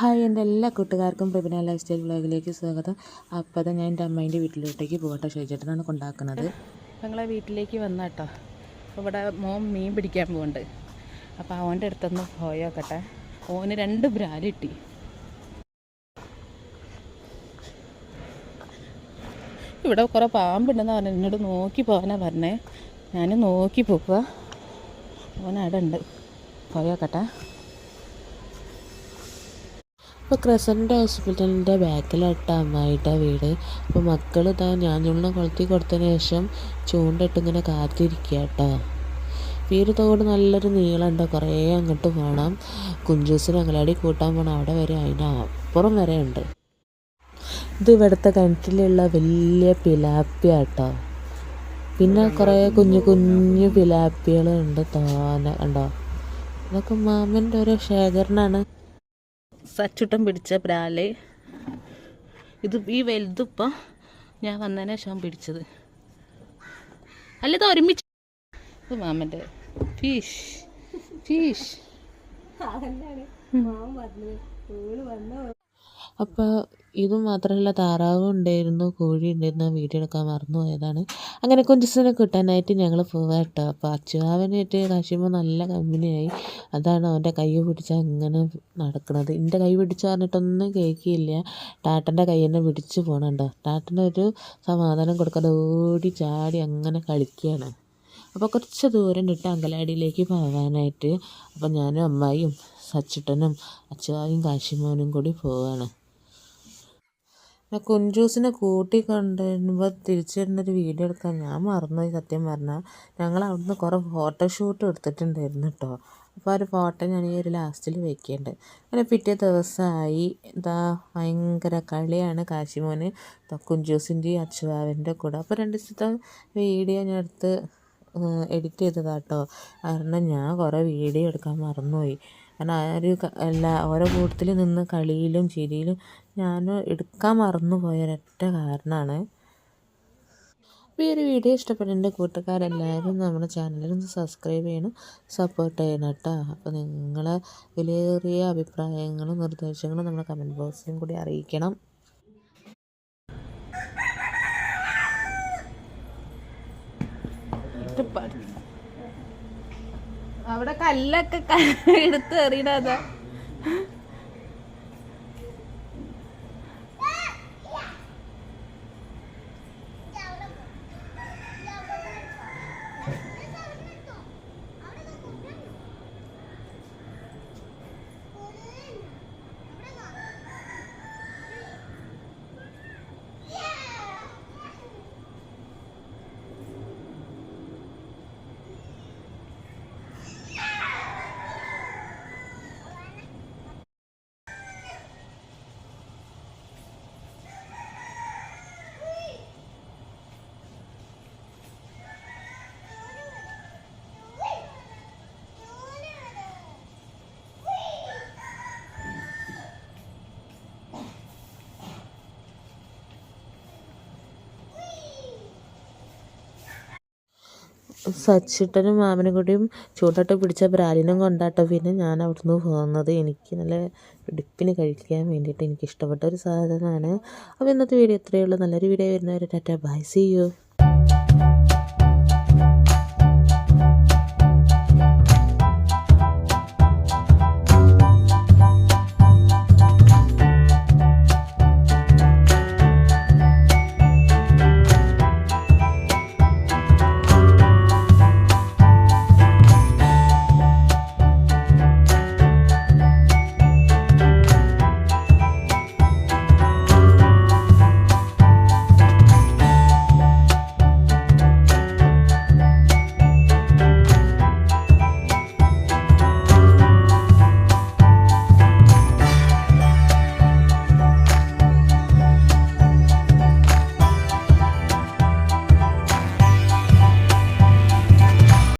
Hi എന്റെ എല്ലാ കൂട്ടുകാർക്കും പ്രബിന ലൈഫ് സ്റ്റൈൽ വ്ളോഗിലേക്ക് സ്വാഗതം. അപ്പോൾ ഞാൻ എന്റെ അമ്മേന്റെ വീട്ടിലോട്ടേക്ക് പോകട്ടെ. ചോദിച്ചിട്ടാണ് കൊണ്ടാക്കുന്നത്. ഞങ്ങളെ വീട്ടിലേക്ക് വന്ന കേട്ടോ ഇവിടെ മോൻ മീൻ പിടിക്കാൻ പോകുന്നുണ്ട് അപ്പോൾ അവന്റെ അടുത്തൊന്ന് പോയോക്കട്ടെ ഓന് രണ്ട് ബ്രാലിട്ടി ഇവിടെ കുറേ പാമ്പുണ്ടെന്ന് പറഞ്ഞു. എന്നോട് നോക്കി പോകാനാ പറഞ്ഞേ. ഞാൻ നോക്കി പോവുക ഓൻ അവിടെ ഉണ്ട് പോയോക്കട്ടെ ഇപ്പോൾ ക്രസന്റ് ഹോസ്പിറ്റലിന്റെ ബാക്കിലായിട്ട് അമ്മായിട്ട വീട്. അപ്പോൾ മക്കൾ ഇതാ ഞാഞ്ഞുള്ള കൊളുത്തി കൊടുത്തതിന് ശേഷം ചൂണ്ടിട്ട് ഇങ്ങനെ കാത്തിരിക്കുക കേട്ടോ ഈ തോട് നല്ലൊരു നീളമുണ്ട് കുറേ അങ്ങോട്ട് പോകണം കുഞ്ചൂസിന് അങ്കലാടി കൂട്ടാൻ പോകണം അവിടെ വരെ അതിന് അപ്പുറം വരെ ഉണ്ട്. ഇത് ഇവിടുത്തെ കിണറ്റിലുള്ള വലിയ പിലാപ്പിയ കേട്ടോ പിന്നെ കുറേ കുഞ്ഞു കുഞ്ഞു പിലാപ്പികളുണ്ട് തോനെ കണ്ടോ? അതൊക്കെ മാമന്റെ ഒരു ശേഖരണമാണ് സച്ചുട്ടം പിടിച്ച പ്രാൽ. ഇത് ഈ വലുതിപ്പോൾ ഞാൻ വന്നതിന് ശേഷം പിടിച്ചത്. അല്ല ഇത് ഒരുമിച്ച് ഇത് മാമന്റെ ഫിഷ്. ഫിഷ്. അപ്പോൾ ഇത് മാത്രമല്ല താറാവും ഉണ്ടായിരുന്നു കോഴി ഉണ്ടായിരുന്നു വീഡിയോ എടുക്കാൻ മറന്നു പോയതാണ്. അങ്ങനെ കുഞ്ചുസിനെ കിട്ടാനായിട്ട് ഞങ്ങൾ പോവാ കേട്ടോ. അപ്പോൾ അച്ചുവാവനായിട്ട് കാശിമോ നല്ല കമ്പനിയായി. അതാണ് അവന്റെ കൈ പിടിച്ച് അങ്ങനെ നടക്കുന്നത് എന്റെ കൈ പിടിച്ച് പറഞ്ഞിട്ടൊന്നും കേൾക്കില്ല. ടാട്ടന്റെ കൈ തന്നെ പിടിച്ച് പോകണുണ്ടോ ടാട്ടന്റെ ഒരു സമാധാനം കൊടുക്കാതെ ഓടി ചാടി അങ്ങനെ കളിക്കുകയാണ് അപ്പോൾ കുറച്ച് ദൂരം ഇട്ട് അങ്കലാടിയിലേക്ക് പോകാനായിട്ട് അപ്പോൾ ഞാനും അമ്മായിയും സച്ചിട്ടനും അച്ചുവായും കാശിമോനും കൂടി പോവാണ്. കുഞ്ചൂസിനെ കൂട്ടി കൊണ്ടുവരുമ്പോൾ തിരിച്ചു വരുന്നൊരു വീഡിയോ എടുക്കാൻ ഞാൻ മറന്നുപോയി സത്യം പറഞ്ഞാൽ ഞങ്ങൾ അവിടുന്ന് കുറേ ഫോട്ടോഷൂട്ട് എടുത്തിട്ടുണ്ടായിരുന്നു കേട്ടോ അപ്പോൾ ആ ഒരു ഫോട്ടോ ഞാൻ ഈ ഒരു ലാസ്റ്റിൽ വെക്കേണ്ടത് അങ്ങനെ പിറ്റേ ദിവസമായി ഇതാ ഭയങ്കര കളിയാണ് കാശിമോന്. കുഞ്ചൂസിന്റെയും അച്ചുവാവിന്റെ കൂടെ. അപ്പോൾ രണ്ട് ദിവസത്തെ വീഡിയോ ഞാൻ എടുത്ത് എഡിറ്റ് ചെയ്തതാട്ടോ കാരണം ഞാൻ കുറേ വീഡിയോ എടുക്കാൻ മറന്നുപോയി. കാരണം ആ ഒരു എല്ലാ ഓരോ കൂട്ടത്തിൽ നിന്ന് കളിയിലും ചിരിയിലും ഞാൻ എടുക്കാൻ മറന്നു പോയ ഒരൊറ്റ കാരണമാണ്. അപ്പോൾ ഈ ഒരു വീഡിയോ ഇഷ്ടപ്പെട്ട എന്റെ കൂട്ടുകാരെല്ലാവരും നമ്മുടെ ചാനലിൽ സബ്സ്ക്രൈബ് ചെയ്യണം സപ്പോർട്ട് ചെയ്യണം കേട്ടോ. അപ്പോൾ നിങ്ങളെ വിലയേറിയ അഭിപ്രായങ്ങളും നിർദ്ദേശങ്ങളും നമ്മുടെ കമന്റ് ബോക്സിലും കൂടി അറിയിക്കണം. അവിടെ കല്ലൊക്കെ എടുത്ത് എറിയണതാ. സച്ചിട്ടനും മാമനും കൂടിയും ചൂണ്ടട്ട് പിടിച്ച ബ്രാലിനും കൊണ്ടാട്ടോ പിന്നെ ഞാൻ അവിടുന്ന് പോകുന്നത് എനിക്ക് നല്ല ഡിപ്പിന് കഴിക്കാൻ വേണ്ടിയിട്ട് എനിക്ക് ഇഷ്ടപ്പെട്ട ഒരു സാധനമാണ്. അപ്പോൾ ഇന്നത്തെ വീഡിയോ ഇത്രയേ ഉള്ളൂ. നല്ലൊരു വീഡിയോ വരുന്നവരെ ടാറ്റ. ബൈ. C U